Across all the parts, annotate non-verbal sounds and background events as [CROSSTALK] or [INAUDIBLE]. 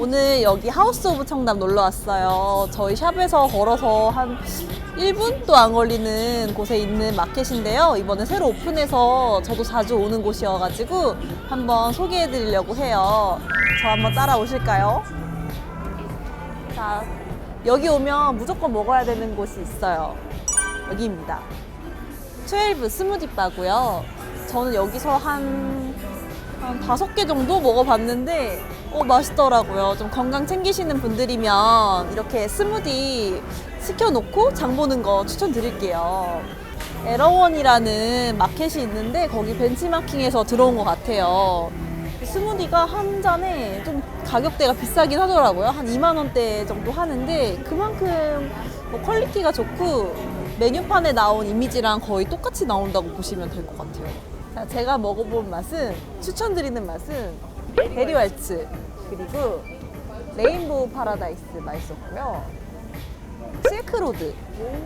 오늘 여기 하우스 오브 청담 놀러 왔어요. 저희 샵에서 걸어서 한 1분도 안 걸리는 곳에 있는 마켓인데요. 이번에 새로 오픈해서 저도 자주 오는 곳이어가지고 한번 소개해 드리려고 해요. 저 한번 따라오실까요? 자, 여기 오면 무조건 먹어야 되는 곳이 있어요. 여기입니다. 12 스무디 바고요. 저는 여기서 한, 한 다섯 개 정도 먹어봤는데, 어, 맛있더라고요. 좀 건강 챙기시는 분들이면 이렇게 스무디 시켜놓고 장 보는 거 추천드릴게요. 에러원이라는 마켓이 있는데, 거기 벤치마킹에서 들어온 것 같아요. 스무디가 한 잔에 좀 가격대가 비싸긴 하더라고요. 한 2만 원대 정도 하는데 그만큼 뭐 퀄리티가 좋고 메뉴판에 나온 이미지랑 거의 똑같이 나온다고 보시면 될 것 같아요. 자, 제가 먹어본 맛은 추천드리는 맛은 베리왈츠 그리고 레인보우 파라다이스 맛있었고요. 실크로드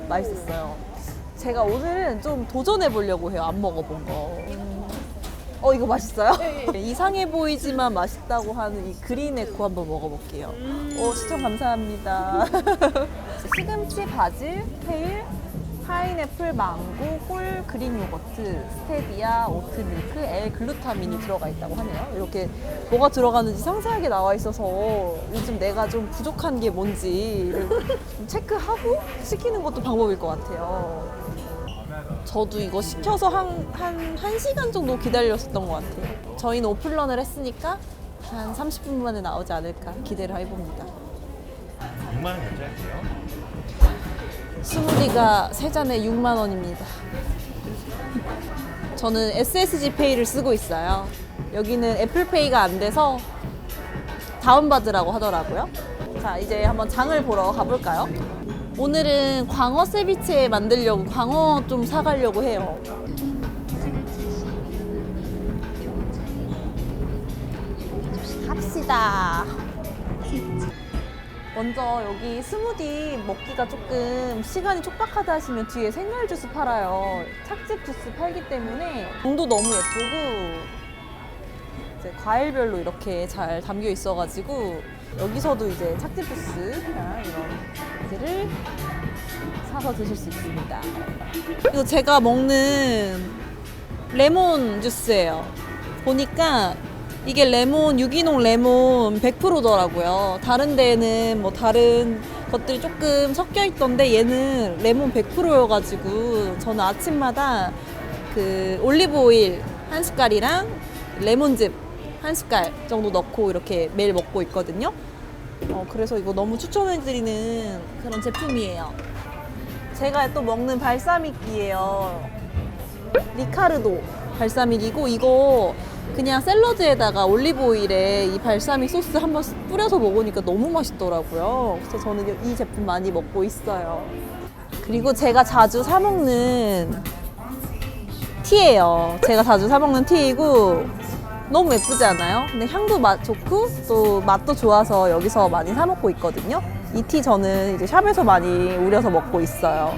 맛있었어요. 제가 오늘은 좀 도전해 보려고 해요. 안 먹어본 거. 어 이거 맛있어요? 이상해 보이지만 맛있다고 하는 이 그린 에코 한번 먹어볼게요. 오 시청 감사합니다. [LAUGHS] 시금치, 바질, 케일, 파인애플, 망고, 꿀, 그린 요거트, 스테비아, 오트 밀크, L 글루타민이 들어가 있다고 하네요. 이렇게 뭐가 들어가는지 상세하게 나와 있어서 요즘 내가 좀 부족한 게 뭔지를 좀 체크하고 시키는 것도 방법일 것 같아요. 저도 이거 시켜서 한, 한, 한 시간 정도 기다렸었던 것 같아요. 저희는 오픈런을 했으니까 한 30분 만에 나오지 않을까 기대를 해봅니다. 6만 원 결제할게요. 스무디가 세 잔에 6만 원입니다. 저는 SSG 페이를 쓰고 있어요. 여기는 애플페이가 안 돼서 다운받으라고 하더라고요. 자, 이제 한번 장을 보러 가볼까요? 오늘은 광어 세비체 만들려고 광어 좀 사가려고 해요. 갑시다. 먼저 여기 스무디 먹기가 조금 시간이 촉박하다 하시면 뒤에 생과일 주스 팔아요. 착즙 주스 팔기 때문에 종도 너무 예쁘고 이제 과일별로 이렇게 잘 담겨 있어가지고 여기서도 이제 착즙 주스나 이런 것들을 사서 드실 수 있습니다. 이거 제가 먹는 레몬 주스예요. 보니까 이게 레몬 유기농 레몬 100%더라고요. 다른 데는 뭐 다른 것들이 조금 섞여 있던데 얘는 레몬 100%여가지고 저는 아침마다 그 올리브 오일 한 숟갈이랑 레몬즙 한 숟갈 정도 넣고 이렇게 매일 먹고 있거든요. 어, 그래서 이거 너무 추천해드리는 그런 제품이에요. 제가 또 먹는 발사믹이에요. 리카르도 발사믹이고 이거 그냥 샐러드에다가 올리브 오일에 이 발사믹 소스 한번 뿌려서 먹으니까 너무 맛있더라고요. 그래서 저는 이 제품 많이 먹고 있어요. 그리고 제가 자주 사 먹는 티예요. 제가 자주 사 먹는 티이고 너무 예쁘지 않아요? 근데 향도 맛 좋고 또 맛도 좋아서 여기서 많이 사 먹고 있거든요. 이 티 저는 이제 샵에서 많이 우려서 먹고 있어요.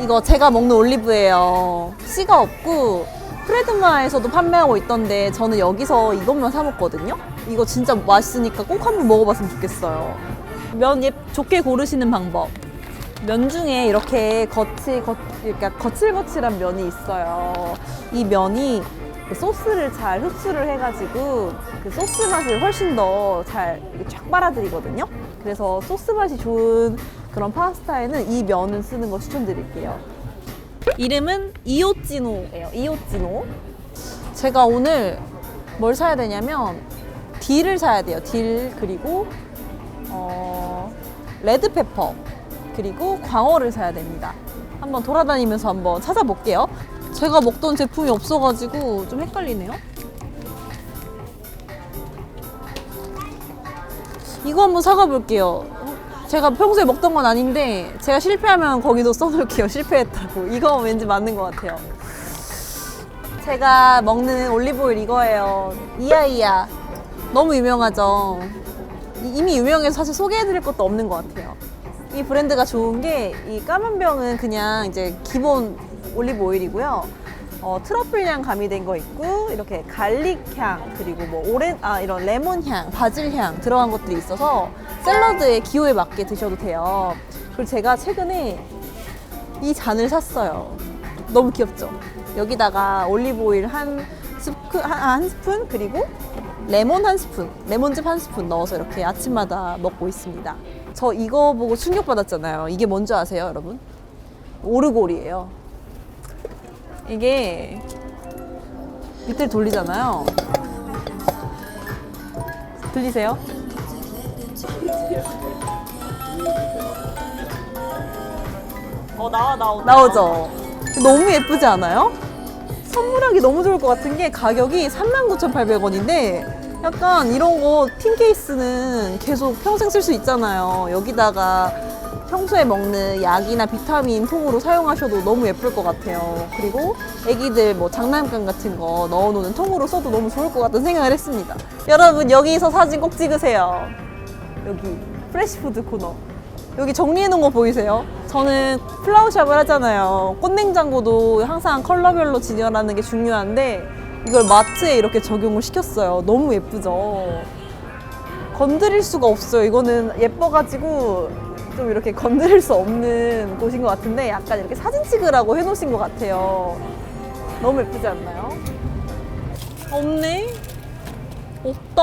이거 제가 먹는 올리브예요. 씨가 없고 프레드마에서도 판매하고 있던데 저는 여기서 이것만 사 먹거든요. 이거 진짜 맛있으니까 꼭 한번 먹어봤으면 좋겠어요. 면 예, 좋게 고르시는 방법. 면 중에 이렇게 거칠 거, 그러니까 거칠거칠한 면이 있어요. 이 면이 그 소스를 잘 흡수를 해가지고 그 소스 맛을 훨씬 더 잘 쫙 빨아들이거든요. 그래서 소스 맛이 좋은 그런 파스타에는 이 면을 쓰는 거 추천드릴게요. 이름은 이오찌노예요. 이오찌노. 제가 오늘 뭘 사야 되냐면 딜을 사야 돼요. 딜 그리고 어, 레드페퍼 그리고 광어를 사야 됩니다. 한번 돌아다니면서 한번 찾아볼게요. 제가 먹던 제품이 없어가지고 좀 헷갈리네요. 이거 한번 사가 볼게요. 제가 평소에 먹던 건 아닌데 제가 실패하면 거기도 써놓을게요. [LAUGHS] 실패했다고. 이거 왠지 맞는 것 같아요. 제가 먹는 올리브오일 이거예요. 이아이아. 너무 유명하죠. 이- 이미 유명해서 사실 소개해드릴 것도 없는 것 같아요. 이 브랜드가 좋은 게 이 까만 병은 그냥 이제 기본 올리브 오일이고요. 어, 트러플 향 가미된 거 있고 이렇게 갈릭 향 그리고 뭐 오렌 아 이런 레몬 향, 바질 향 들어간 것들이 있어서 샐러드의 기호에 맞게 드셔도 돼요. 그리고 제가 최근에 이 잔을 샀어요. 너무 귀엽죠? 여기다가 올리브 오일 한 스푼, 한, 한 스푼 그리고 레몬 한 스푼, 레몬즙 한 스푼 넣어서 이렇게 아침마다 먹고 있습니다. 저 이거 보고 충격받았잖아요. 이게 뭔지 아세요, 여러분? 오르골이에요. 이게 밑을 돌리잖아요. 들리세요? 어 나와 나오 나오죠. 너무 예쁘지 않아요? 선물하기 너무 좋을 것 같은 게 가격이 39,800원인데 약간 이런 거 틴 케이스는 계속 평생 쓸 수 있잖아요. 여기다가 평소에 먹는 약이나 비타민 통으로 사용하셔도 너무 예쁠 것 같아요. 그리고 애기들 뭐 장난감 같은 거 넣어놓는 통으로 써도 너무 좋을 것 같다는 생각을 했습니다. 여러분 여기서 사진 꼭 찍으세요. 여기 프레시푸드 코너. 여기 정리해 놓은 거 보이세요? 저는 플라워샵을 하잖아요. 꽃냉장고도 항상 컬러별로 진열하는 게 중요한데 이걸 마트에 이렇게 적용을 시켰어요. 너무 예쁘죠? 건드릴 수가 없어요. 이거는 예뻐가지고 좀 이렇게 건드릴 수 없는 곳인 것 같은데 약간 이렇게 사진 찍으라고 해놓으신 것 같아요. 너무 예쁘지 않나요? 없네? 없다.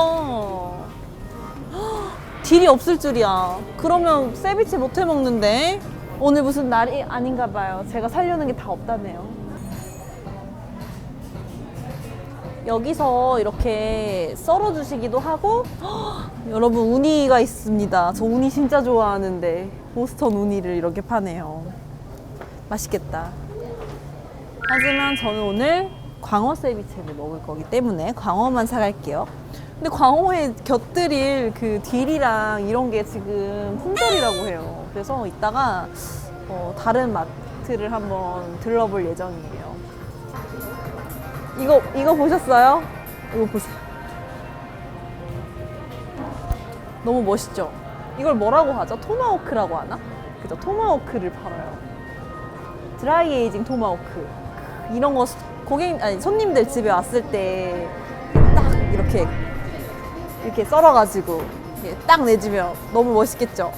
딜이 없을 줄이야. 그러면 세비체 못 해 먹는데 오늘 무슨 날이 아닌가 봐요. 제가 살려는 게 다 없다네요. 여기서 이렇게 썰어 주시기도 하고 [GASPS] 여러분 우니가 있습니다. 저 우니 진짜 좋아하는데 보스턴 우니를 이렇게 파네요. 맛있겠다. 하지만 저는 오늘 광어 세비체를 먹을 거기 때문에 광어만 사갈게요. 근데 광어에 곁들일 그 딜이랑 이런 게 지금 품절이라고 해요. 그래서 이따가 어, 다른 마트를 한번 들러볼 예정이에요. 이거 이거 보셨어요? 이거 보세요. 너무 멋있죠? 이걸 뭐라고 하죠? 토마호크라고 하나? 그죠? 토마호크를 팔아요. 드라이 에이징 토마호크. 이런 거 고객 아니 손님들 집에 왔을 때 딱 이렇게 이렇게 썰어가지고 이렇게 딱 내주면 너무 멋있겠죠?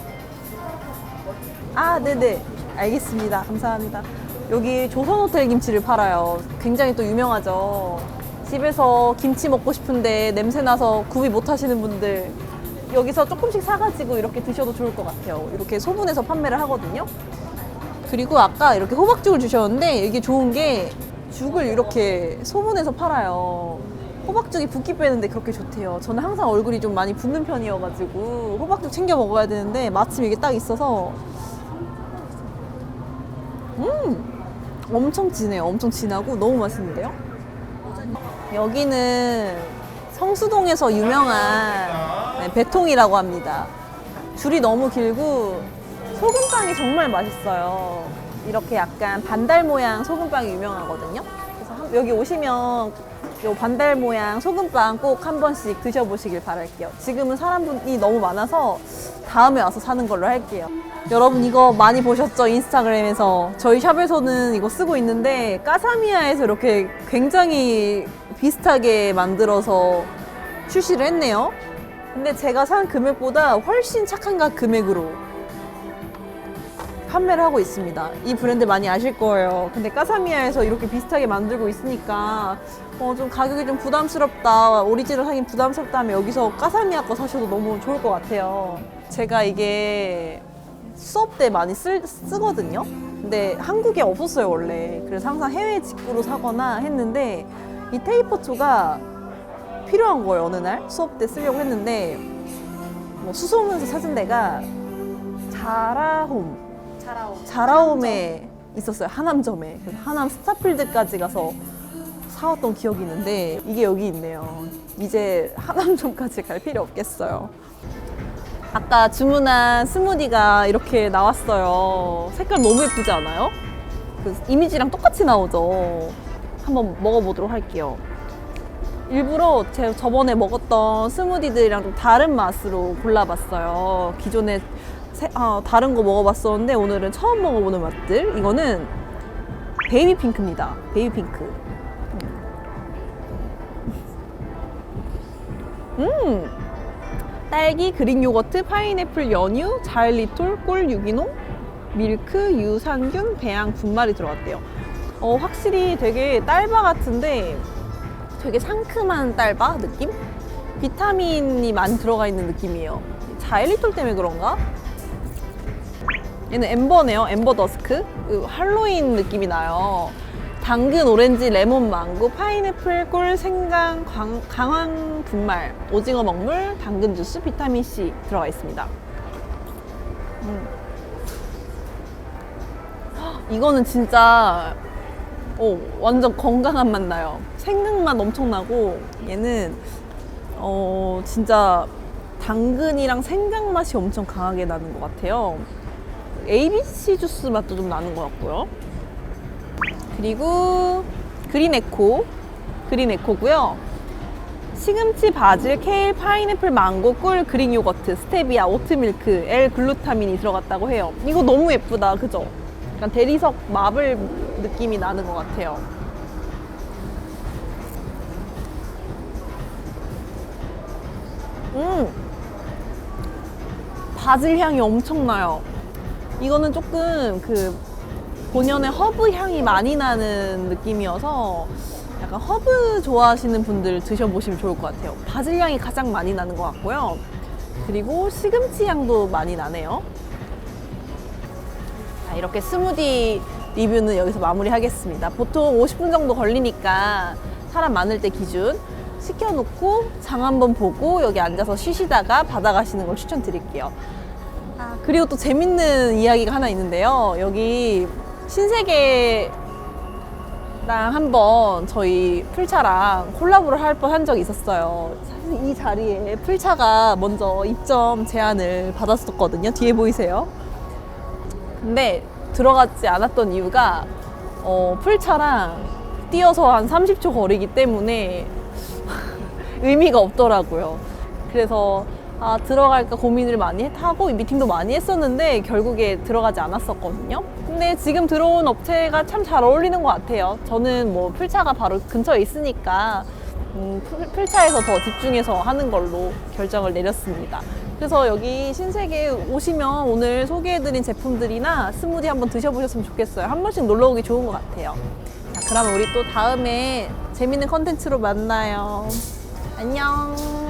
아, 네네. 알겠습니다. 감사합니다. 여기 조선호텔 김치를 팔아요. 굉장히 또 유명하죠. 집에서 김치 먹고 싶은데 냄새 나서 구비 못 하시는 분들 여기서 조금씩 사가지고 이렇게 드셔도 좋을 것 같아요. 이렇게 소분해서 판매를 하거든요. 그리고 아까 이렇게 호박죽을 주셨는데 이게 좋은 게 죽을 이렇게 소분해서 팔아요. 호박죽이 붓기 빼는데 그렇게 좋대요. 저는 항상 얼굴이 좀 많이 붓는 편이어가지고 호박죽 챙겨 먹어야 되는데 마침 이게 딱 있어서 음 엄청 진해요. 엄청 진하고 너무 맛있는데요. 여기는 성수동에서 유명한 네, 배통이라고 합니다. 줄이 너무 길고 소금빵이 정말 맛있어요. 이렇게 약간 반달 모양 소금빵이 유명하거든요. 그래서 한- 여기 오시면 요 반달 모양 소금빵 꼭 한 번씩 드셔보시길 바랄게요. 지금은 사람분이 너무 많아서 다음에 와서 사는 걸로 할게요. 여러분 이거 많이 보셨죠? 인스타그램에서. 저희 샵에서는 이거 쓰고 있는데 까사미아에서 이렇게 굉장히 비슷하게 만들어서 출시를 했네요. 근데 제가 산 금액보다 훨씬 착한 가 금액으로 판매를 하고 있습니다. 이 브랜드 많이 아실 거예요. 근데 까사미아에서 이렇게 비슷하게 만들고 있으니까 어, 좀 가격이 좀 부담스럽다. 오리지널 하긴 부담스럽다 하면 여기서 까사미아 거 사셔도 너무 좋을 것 같아요. 제가 이게 수업 때 많이 쓸, 쓰거든요. 근데 한국에 없었어요, 원래. 그래서 항상 해외 직구로 사거나 했는데 이 테이퍼초가 필요한 거예요, 어느 날. 수업 때 쓰려고 했는데 뭐 수소문서 찾은 데가 자라홈 자라홈에 있었어요 하남점에 그래서 하남 스타필드까지 가서 사왔던 기억이 있는데 이게 여기 있네요 이제 하남점까지 갈 필요 없겠어요 아까 주문한 스무디가 이렇게 나왔어요 색깔 너무 예쁘지 않아요? 그 이미지랑 똑같이 나오죠 한번 먹어보도록 할게요 일부러 제 저번에 먹었던 스무디들이랑 좀 다른 맛으로 골라봤어요. 기존에 새- 아, 다른 거 먹어봤었는데 오늘은 처음 먹어보는 맛들. 이거는 베이비 핑크입니다. 베이비 핑크. 음. 딸기, 그릭 요거트, 파인애플, 연유, 자일리톨, 꿀 유기농, 밀크, 유산균, 배양, 분말이 들어갔대요. 어, 확실히 되게 딸바 같은데 되게 상큼한 딸바 느낌? 비타민이 많이 들어가 있는 느낌이에요. 자일리톨 때문에 그런가? 얘는 엠버네요. 엠버 더스크. 그 할로윈 느낌이 나요. 당근, 오렌지, 레몬, 망고, 파인애플, 꿀, 생강, 광, 강황 분말, 오징어 먹물, 당근 주스, 비타민 C 들어가 있습니다. 음. 헉, 이거는 진짜 어, 완전 건강한 맛 나요. 생강맛 엄청 나고 얘는 어, 진짜 당근이랑 생강 맛이 엄청 강하게 나는 것 같아요. ABC 주스 맛도 좀 나는 것 같고요. 그리고 그린에코, 그린에코고요. 시금치, 바질, 케일, 파인애플, 망고, 꿀, 그릭 요거트, 스테비아, 오트밀크, L 글루타민이 들어갔다고 해요. 이거 너무 예쁘다, 그죠? 약간 대리석 마블 느낌이 나는 것 같아요. 음, 바질 향이 엄청나요. 이거는 조금 그 본연의 허브 향이 많이 나는 느낌이어서 약간 허브 좋아하시는 분들 드셔보시면 좋을 것 같아요. 바질 향이 가장 많이 나는 것 같고요. 그리고 시금치 향도 많이 나네요. 자, 이렇게 스무디 리뷰는 여기서 마무리하겠습니다. 보통 50분 정도 걸리니까 사람 많을 때 기준 시켜놓고 장 한번 보고 여기 앉아서 쉬시다가 받아가시는 걸 추천드릴게요. 아, 그리고 또 재밌는 이야기가 하나 있는데요. 여기 신세계랑 한번 저희 풀차랑 콜라보를 할 뻔 한 적이 있었어요. 사실 이 자리에 풀차가 먼저 입점 제안을 받았었거든요. 뒤에 보이세요? 근데 들어가지 않았던 이유가 어, 풀차랑 뛰어서 한 30초 거리기 때문에 [LAUGHS] 의미가 없더라고요. 그래서 아, 들어갈까 고민을 많이 하고 미팅도 많이 했었는데 결국에 들어가지 않았었거든요. 근데 지금 들어온 업체가 참 잘 어울리는 것 같아요. 저는 뭐 풀차가 바로 근처에 있으니까 음, 풀- 풀차에서 더 집중해서 하는 걸로 결정을 내렸습니다. 그래서 여기 신세계 오시면 오늘 소개해드린 제품들이나 스무디 한번 드셔보셨으면 좋겠어요. 한 번씩 놀러 오기 좋은 것 같아요. 자, 그러면 우리 또 다음에 재밌는 컨텐츠로 만나요. 안녕.